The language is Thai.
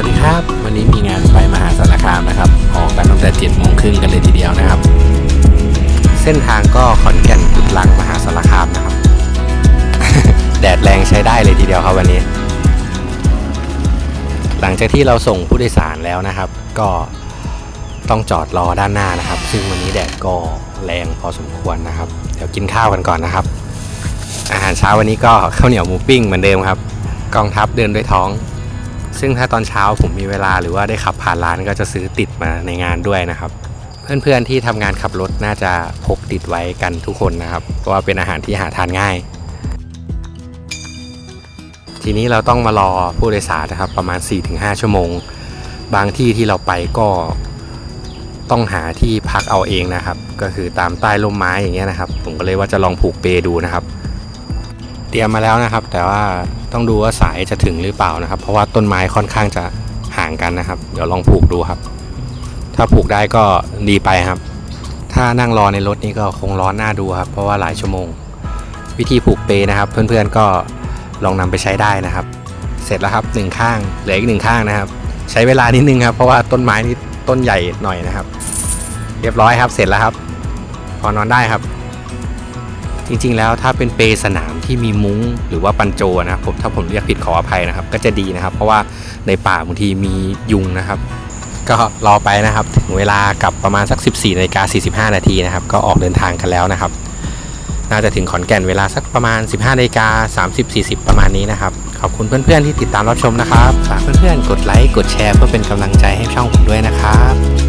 วัสดีครับ วันนี้มีงานไปมหาสารคามนะครับ ออกกันตั้งแต่7จ็ดโมงครึ่งกันเลยทีเดียวนะครับ เส้นทางก็ขอนแก่นกุดลังมหาสารคามนะครับ แดดแรงใช้ได้เลยทีเดียวครับวันนี้ หลังจากที่เราส่งผู้โดยสารแล้วนะครับ ก็ต้องจอดรอด้านหน้านะครับ ซึ่งวันนี้แดดก็แรงพอสมควรนะครับ เดี๋ยวกินข้าวกันก่อนนะครับ อาหารเช้าวันนี้ก็ข้าวเหนียวหมูปิ้งเหมือนเดิมครับ กองทัพเดินด้วยท้อง ซึ่งถ้าตอนเช้าผมมีเวลาหรือว่าได้ขับผ่านร้านก็จะซื้อติดมาในงานด้วยนะครับ เพื่อนๆที่ทำงานขับรถน่าจะพกติดไว้กันทุกคนนะครับ เพราะว่าเป็นอาหารที่หาทานง่าย ทีนี้เราต้องมารอผู้โดยสารนะครับประมาณ 4-5 ชั่วโมง บางที่ที่เราไปก็ต้องหาที่พักเอาเองนะครับ ก็คือตามใต้ร่มไม้อย่างเงี้ยนะครับ ผมก็เลยว่าจะลองผูกเปดูนะครับ เตรียมมาแล้วนะครับ แต่ว่าต้องดูว่าสายจะถึงหรือเปล่านะครับ เพราะว่าต้นไม้ค่อนข้างจะห่างกันนะครับ เดี๋ยวลองผูกดูครับ ถ้าผูกได้ก็ดีไปครับ ถ้านั่งรอในรถนี่ก็คงร้อนหน้าดูครับ เพราะว่าหลายชั่วโมง วิธีผูกเปนะครับ เพื่อนๆก็ลองนำไปใช้ได้นะครับ เสร็จแล้วครับหนึ่งข้างเหลืออีกหนึ่งข้างนะครับ ใช้เวลานิดนึงครับ เพราะว่าต้นไม้นี่ต้นใหญ่หน่อยนะครับ เรียบร้อยครับ เสร็จแล้วครับ พอนอนได้ครับ จริงๆ แล้วถ้าเป็นเปสนามที่มีมุ้งหรือว่าปันโจนะครับผมถ้าผมเรียกผิดขออภัยนะครับ ก็จะดีนะครับ เพราะว่าในป่าบางทีมียุงนะครับ ก็รอไปนะครับถึงเวลากลับประมาณสัก 14นาฬิกา45 นาทีนะครับ ก็ออกเดินทางกันแล้วนะครับ น่าจะถึงขอนแก่นเวลาสักประมาณ 15นาฬิกา30 40 ประมาณนี้นะครับ ขอบคุณเพื่อนๆที่ติดตามรับชมนะครับฝากเพื่อนๆกดไลค์กดแชร์เพื่อเป็นกำลังใจให้ช่องผมด้วยนะครับ